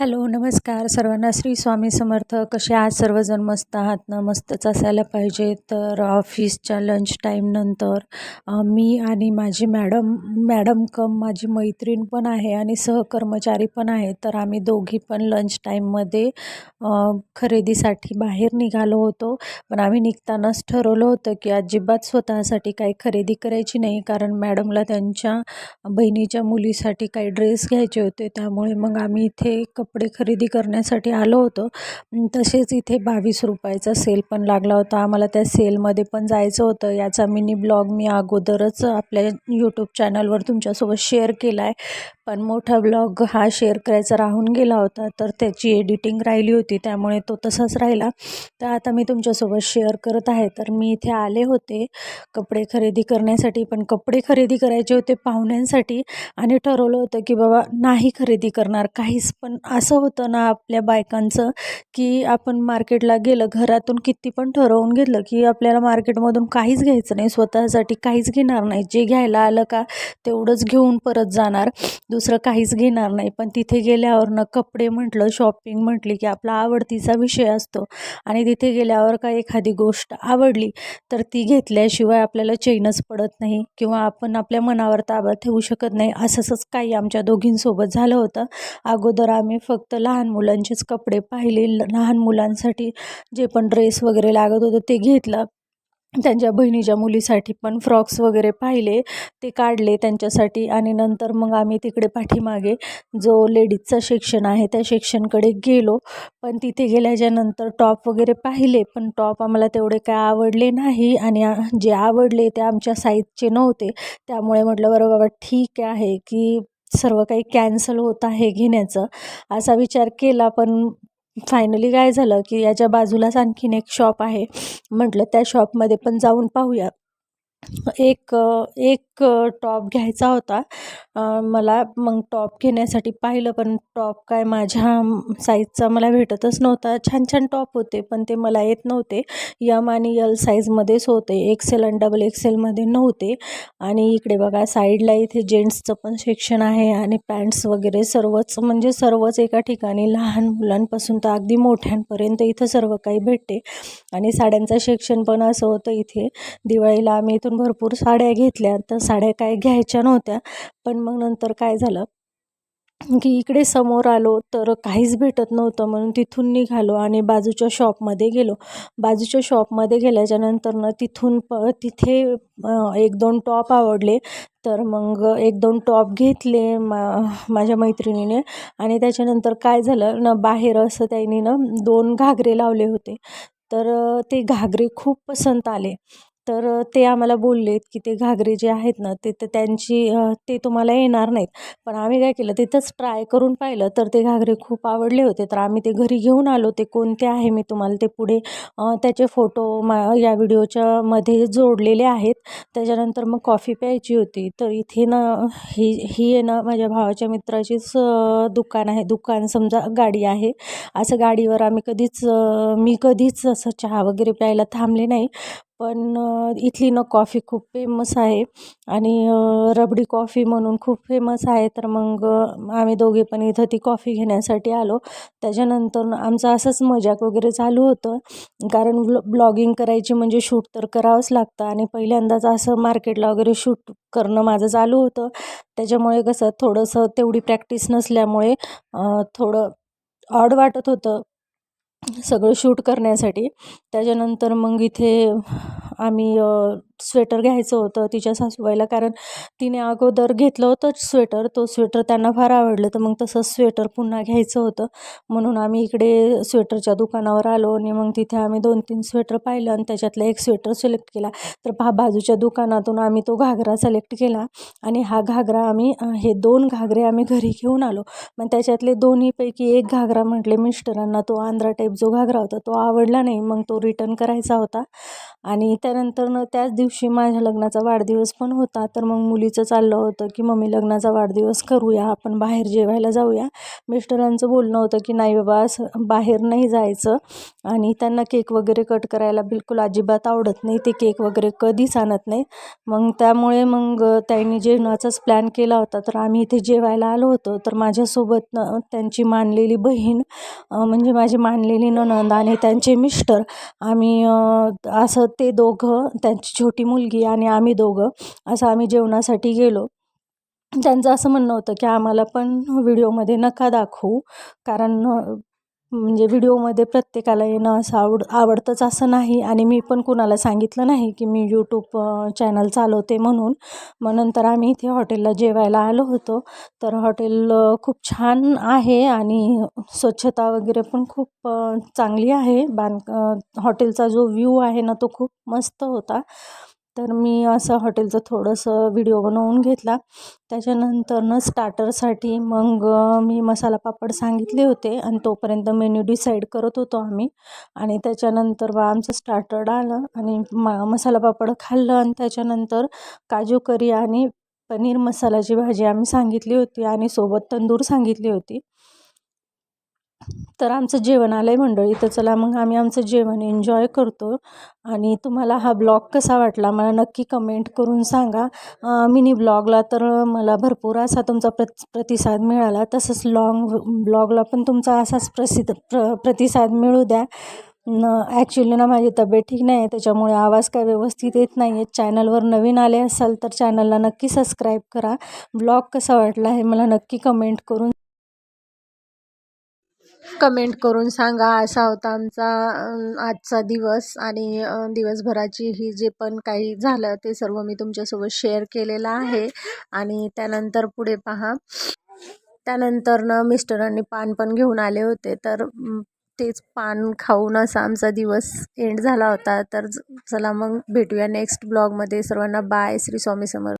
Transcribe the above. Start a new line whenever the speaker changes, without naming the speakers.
Hello नमस्कार. सर्वांना श्री स्वामी समर्थ. कसे आज सर्वजण? मस्त आहात ना? मस्तच असायला पाहिजे तर ऑफिसच्या लंच टाईमनंतर मी आणि माझी मॅडम मॅडम कम माझी मैत्रीण पण आहे आणि सहकर्मचारी पण आहे. तर आम्ही दोघी पण लंच टाईममध्ये खरेदीसाठी बाहेर निघालो होतो. पण आम्ही निघतानाच ठरवलं होतं की अजिबात स्वतःसाठी काही खरेदी करायची नाही. कारण मॅडमला त्यांच्या बहिणीच्या मुलीसाठी काही ड्रेस घ्यायचे होते. त्यामुळे मग आम्ही इथे कपडे खरेदी करण्यासाठी आलो होतो. तसेच इथे बावीस रुपयाचा सेल पण लागला होता. आम्हाला त्या सेलमध्ये पण जायचं होतं. याचा मिनी ब्लॉग मी अगोदरच आपल्या यूट्यूब चॅनलवर तुमच्यासोबत शेअर केला आहे पण मोठा ब्लॉग हा शेअर करायचा राहून गेला होता. तर त्याची एडिटिंग राहिली होती. त्यामुळे तो तसाच राहिला. तर आता मी तुमच्यासोबत शेअर करत आहे. तर मी इथे आले होते कपडे खरेदी करण्यासाठी. पण कपडे खरेदी करायचे होते पाहुण्यांसाठी. आणि ठरवलं होतं की बाबा नाही खरेदी करणार. काहीच पण असं होतं ना आपल्या बायकांचं की आपण मार्केटला गेलं घरातून किती पण ठरवून घेतलं की आपल्याला मार्केटमधून काहीच घ्यायचं नाही स्वतःसाठी काहीच घेणार नाही. जे घ्यायला आलं का तेवढंच घेऊन परत जाणार दुसरं काहीच घेणार नाही. पण तिथे गेल्यावर ना कपडे म्हटलं शॉपिंग म्हटली की आपला आवडतीचा विषय असतो. आणि तिथे गेल्यावर का एखादी गोष्ट आवडली तर ती घेतल्याशिवाय आपल्याला चैनच पडत नाही किंवा आपण आपल्या मनावर ताबा ठेवू शकत नाही. असंच काही आमच्या दोघींसोबत झालं होतं. अगोदर आम्ही फक्त लहान मुलांचेच कपडे पाहिले. लहान मुलांसाठी जे पण ड्रेस वगैरे लागत होतं ते घेतलं. त्यांच्या बहिणीच्या मुलीसाठी पण फ्रॉक्स वगैरे पाहिले. ते काढले त्यांच्यासाठी आणि नंतर मग आम्ही तिकडे पाठीमागे जो लेडीजचा सेक्शन आहे त्या सेक्शनकडे गेलो. पण तिथे गेल्याच्यानंतर टॉप वगैरे पाहिले. पण टॉप आम्हाला तेवढे काय आवडले नाही आणि जे आवडले ते आमच्या साईजचे नव्हते. त्यामुळे म्हटलं बरं बाबा ठीक आहे की सर्व काही कॅन्सल होत आहे घेण्याचं असा विचार केला. पण फायनली काय झालं की याच्या बाजूलाच आणखीन एक शॉप आहे. म्हटलं त्या शॉपमध्ये पण जाऊन पाहूया. एक एक टॉप घ्यायचा होता. मला मग टॉप घेण्यासाठी पाहिलं पण टॉप काय माझ्या साईजचा मला भेटतच नव्हता. छान छान टॉप होते पण ते मला येत नव्हते. यम आणि यल साईजमध्येच होते. एक्सेल आणि डबल एक्सेलमध्ये नव्हते. आणि इकडे बघा साईडला इथे जेंट्सचं पण सेक्शन आहे आणि पॅन्ट्स वगैरे सर्वच म्हणजे सर्वच एका ठिकाणी लहान मुलांपासून तर अगदी मोठ्यांपर्यंत इथं सर्व काही भेटते. आणि साड्यांचं सेक्शन पण असं होतं इथे. दिवाळीला आम्ही इथून भरपूर साड्या घेतल्या. तर साड्या काय घ्यायच्या नव्हत्या. पण मग नंतर काय झालं की इकडे समोर आलो तर काहीच भेटत नव्हतं. म्हणून तिथून निघालो आणि बाजूच्या शॉपमध्ये गेलो. बाजूच्या शॉपमध्ये गेल्याच्यानंतर ना तिथून प तिथे एक दोन टॉप आवडले. तर मग एक दोन टॉप घेतले मा माझ्या मैत्रिणीने. आणि त्याच्यानंतर काय झालं ना बाहेर असं त्यांनी ना दोन घागरे लावले होते. तर ते घागरे खूप पसंत आले. तर ते आम्हाला बोललेत की ते घागरे जे आहेत ना ते तर त्यांची ते तुम्हाला येणार नाहीत. पण आम्ही काय केलं तिथंच ट्राय करून पाहिलं तर ते घागरे खूप आवडले होते. तर आम्ही ते घरी घेऊन आलो. ते कोणते आहे मी तुम्हाला ते पुढे त्याचे फोटो मा या व्हिडिओच्या मध्ये जोडलेले आहेत. त्याच्यानंतर मग कॉफी प्यायची होती. तर इथे ना ही ही आहे ना माझ्या भावाच्या मित्राचीच दुकान आहे. दुकान समजा गाडी आहे. असं गाडीवर आम्ही कधीच मी कधीच असं चहा वगैरे प्यायला थांबले नाही. पण इथली ना कॉफी खूप फेमस आहे आणि रबडी कॉफी म्हणून खूप फेमस आहे. तर मग आम्ही दोघे पण इथं ती कॉफी घेण्यासाठी आलो. त्याच्यानंतर आमचं असंच मजाक वगैरे चालू होतं. कारण ब्ल ब्लॉगिंग करायची म्हणजे शूट तर करावंच लागतं आणि पहिल्यांदाच असं मार्केटला वगैरे शूट करणं माझं चालू होतं. त्याच्यामुळे कसं थोडंसं तेवढी प्रॅक्टिस नसल्यामुळे थोडं ऑड वाटत होतं. सगळं शूट करण्यासाठी. त्याच्यानंतर मग इथे आम्ही स्वेटर घ्यायचं होतं तिच्या सासूबाईला कारण तिने अगोदर घेतलं होतं स्वेटर. तो स्वेटर त्यांना फार आवडलं तर मग तसं स्वेटर पुन्हा घ्यायचं होतं. म्हणून आम्ही इकडे स्वेटरच्या दुकानावर आलो आणि मग तिथे आम्ही दोन तीन स्वेटर पाहिलं आणि त्याच्यातलं एक स्वेटर सिलेक्ट केला. तर पहा बाजूच्या दुकानातून आम्ही तो घागरा सिलेक्ट केला आणि हा घागरा आम्ही हे दोन घागरे आम्ही घरी घेऊन आलो. मग त्याच्यातले दोन्हीपैकी एक घागरा म्हटले मिस्टरांना तो आंध्रा टाईप जो घागरा होता तो आवडला नाही. मग तो रिटर्न करायचा होता आणि त्यानंतर त्याच दिवशी दिवशी माझ्या लग्नाचा वाढदिवस पण होता. तर मग मुलीचं चाललं होतं की मम्मी लग्नाचा वाढदिवस करूया. आपण बाहेर जेवायला जाऊया. मिस्टरांचं बोलणं होतं की नाही बाबा असं बाहेर नाही जायचं. आणि त्यांना केक वगैरे कट करायला बिलकुल अजिबात आवडत नाही. ते केक वगैरे कधीच आणत नाही. मग त्यामुळे मग त्यांनी जेवणाचाच प्लॅन केला होता. तर आम्ही इथे जेवायला आलो होतो. तर माझ्यासोबत त्यांची मानलेली बहीण म्हणजे माझी मानलेली ननंद आणि त्यांचे मिस्टर आम्ही असं ते दोघं त्यांची छोटी मुलगी आणि आम्ही दोघं असं आम्ही जेवणासाठी गेलो. त्यांचं असं म्हणणं होतं की आम्हाला पण व्हिडिओमध्ये नका दाखवू. कारण म्हणजे व्हिडिओमध्ये प्रत्येकाला येणं असं आवड आवडतंच असं नाही. आणि मी पण कुणाला सांगितलं नाही की मी यूट्यूब चॅनल चालवते म्हणून. मग नंतर आम्ही इथे हॉटेलला जेवायला आलो होतो. तर हॉटेल खूप छान आहे आणि स्वच्छता वगैरे पण खूप चांगली आहे. बांध हॉटेलचा जो व्ह्यू आहे ना तो खूप मस्त होता. तर मी असं हॉटेलचं थोडंसं व्हिडिओ बनवून घेतला. त्याच्यानंतरनं स्टार्टरसाठी मग मी मसाला पापड सांगितले होते आणि तोपर्यंत मेन्यू डिसाईड करत होतो आम्ही. आणि त्याच्यानंतर बा आमचं स्टार्टर आलं आणि मा मसाला पापड खाल्लं आणि त्याच्यानंतर काजू करी आणि पनीर मसाल्याची भाजी आम्ही सांगितली होती आणि सोबत तंदूर सांगितली होती. तर आमचं जेवण आलं आहे मंडळी तर चला मग आम्ही आमचं जेवण एन्जॉय करतो. आणि तुम्हाला हा ब्लॉग कसा वाटला मला नक्की कमेंट करून सांगा. मिनी ब्लॉगला तर मला भरपूर असा तुमचा प्र प्रतिसाद मिळाला. तसंच लॉंग ब्लॉगला पण तुमचा असाच प्रसिद्ध प्र प्रतिसाद मिळू द्या. न ॲक्च्युली ना माझी तब्येत ठीक नाही आहे त्याच्यामुळे आवाज काय व्यवस्थित येत नाही आहे चॅनलवर नवीन आले असाल तर चॅनलला नक्की सबस्क्राईब करा. ब्लॉग कसा वाटला हे मला नक्की कमेंट करून कमेंट करून सांगा. असा होता आमचा आजचा दिवस आणि दिवसभराची ही जे पण काही झालं ते सर्व मी तुमच्यासोबत शेअर केलेलं आहे. आणि त्यानंतर पुढे पहा. त्यानंतर ना मिस्टरांनी पान पण घेऊन आले होते. तर तेच पान खाऊन असा आमचा दिवस एंड झाला होता. तर चला मग भेटूया नेक्स्ट ब्लॉगमध्ये सर्वांना बाय श्री स्वामी समर्थ.